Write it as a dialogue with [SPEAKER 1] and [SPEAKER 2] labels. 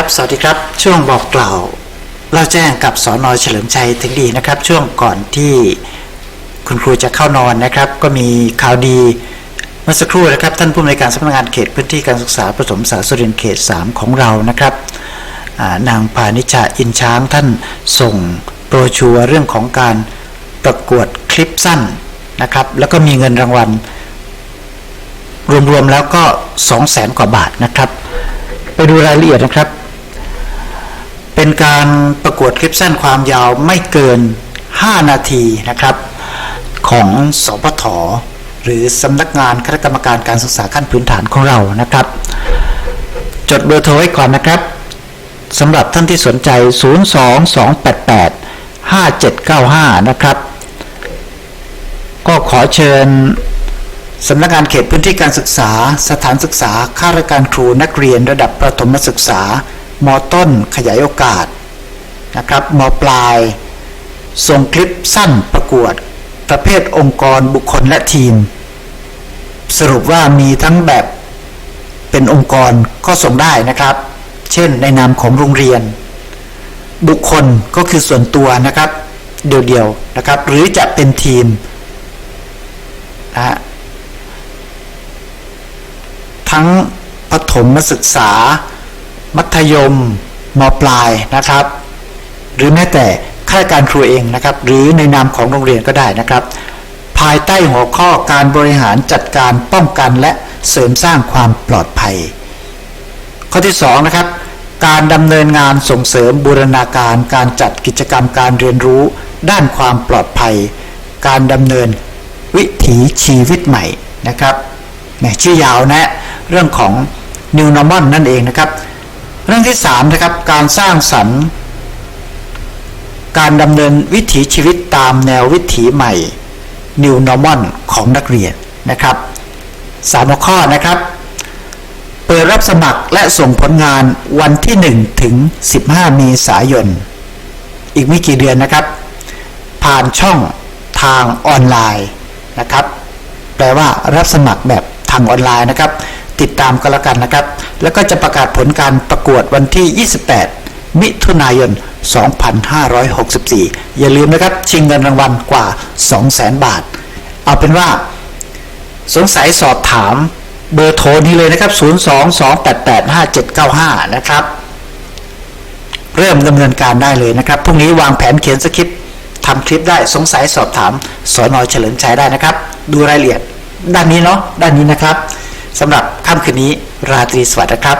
[SPEAKER 1] ับ สวัสดีครับ ช่วงบอกกล่าวเล่าแจ้งกับสอนอเฉลิมชัยถึงดีนะครับ ช่วงก่อนที่คุณครูจะเข้านอนนะครับ ก็มีข่าวดีเมื่อสักครู่นะครับ ท่านผู้อำนวยการสำนักงานเขตพื้นที่การศึกษาประถมศึกษาสุรินเขต 3 ของเรานะครับนางพานิชาอินช้างท่านส่งโปรชัวเรื่องของการประกวดคลิปสั้นนะครับ แล้วก็มีเงินรางวัล รวมๆแล้วก็ 2 0 0แสนกว่าบาทนะครับ ไปดูรายละเอียดนะครับ เป็นการประกวดคลิปสั้นความยาวไม่เกิน 5 นาทีนะครับ ของสปทหรือสำนักงานคณะกรรมการการศึกษาขั้นพื้นฐานของเรานะครับ จดเบอร์โทรไว้ก่อนนะครับสำหรับท่านที่สนใจ 02288 5795 นะครับ ก็ขอเชิญสำนักงานเขตพื้นที่การศึกษา สถานศึกษาข้าราชการครูนักเรียนระดับประถมศึกษา มต้นขยายโอกาสนะครับมปลายส่งคลิปสั้นประกวด ประเภทองค์กรบุคคลและทีม สรุปว่ามีทั้งแบบเป็นองค์กรก็ส่งได้นะครับ เช่นในนามของโรงเรียน บุคคลก็คือส่วนตัวนะครับ เดียวๆนะครับ หรือจะเป็นทีมนะฮะทั้งปฐมศึกษา มัธยมมปลายนะครับ หรือแม้แต่ข้าราชการครูเองนะครับ หรือในนามของโรงเรียนก็ได้นะครับ ภายใต้หัวข้อการบริหารจัดการป้องกันและเสริมสร้างความปลอดภัย ข้อที่2นะครับการดำเนินงานส่งเสริมบูรณาการการจัดกิจกรรมการเรียนรู้ ด้านความปลอดภัย การดำเนินวิถีชีวิตใหม่นะครับชื่อยาวนะเรื่องของ New Normal นั่นเองนะครับ เรื่องที่3นะครับการสร้างสรรค์ การดำเนินวิถีชีวิตตามแนววิถีใหม่ New Normal ของนักเรียนนะครับสามข้อนะครับ เปิดรับสมัครและส่งผลงานวันที่ 1 ถึง 15 เมษายน อีกไม่กี่เดือนนะครับ ผ่านช่องทางออนไลน์นะครับ แปลว่ารับสมัครแบบทางออนไลน์นะครับ ติดตามกันแล้วกันนะครับ แล้วก็จะประกาศผลการประกวดวันที่ 28 มิถุนายน 2564 อย่าลืมนะครับ ชิงเงินรางวัลกว่า 200,000 บาท เอาเป็นว่า สงสัยสอบถามเบอร์โทรนี้เลยนะครับ 022885795 นะครับ เริ่มดำเนินการได้เลยนะครับ พรุ่งนี้วางแผนเขียนสคริปต์ทำคลิปได้สงสัยสอบถามสอนอเฉลิมชัยได้นะครับ ดูรายละเอียดด้านนี้เนาะด้านนี้นะครับ สำหรับค่ำคืนนี้ราตรีสวัสดิ์นะครับ